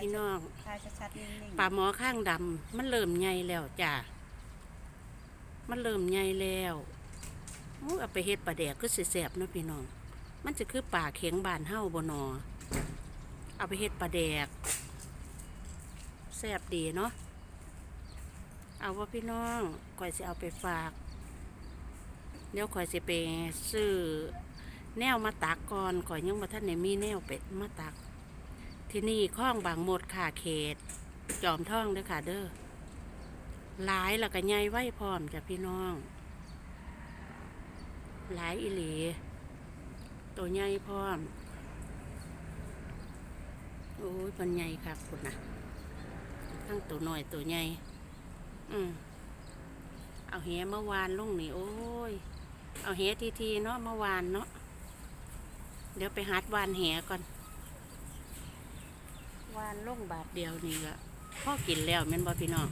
พี่น้องทายชัดๆนิ่งปลาหมอข้างดำมันเริ่มใหญ่แล้วจ้ะมันเริ่มใหญ่แล้วอู้เอาไปเฮ็ดปลาแดกก็สิแสบเนาะพี่น้อง มันจะคือปลาเข็งบานเฮ้าบ่นอ เอาไปเฮ็ดปลาแดกแสบดีเนาะ เอาว่าพี่น้องก่อยสิเอาไปฝาก เดี๋ยวก่อยสิไปซื้อแนวมาตักก่อนก่อยยังมาท่านไหนมีแนวเป็ดมาตัก ที่นี่ข้องบางหมดค่ะเขต จอมท่องเด้อค่ะ เด้อหลายแล้วก็ใหญ่ไว้พร้อมจ้ะพี่น้อง หลายอีหลีตัวใหญ่พร้อม โอ้ยมันใหญ่ครับคุณนะทั้งตัวหน้อยตัวใหญ่อืมเอาแหเมื่อวานลุงนี่โอ้ย เอาแหทีทีๆเนาะเมื่อวานเนาะเดี๋ยวไปหัดวานแหก่อน ลงบาทเดียวนี่ก็พ่อกินแล้วแม่นบ่พี่น้อง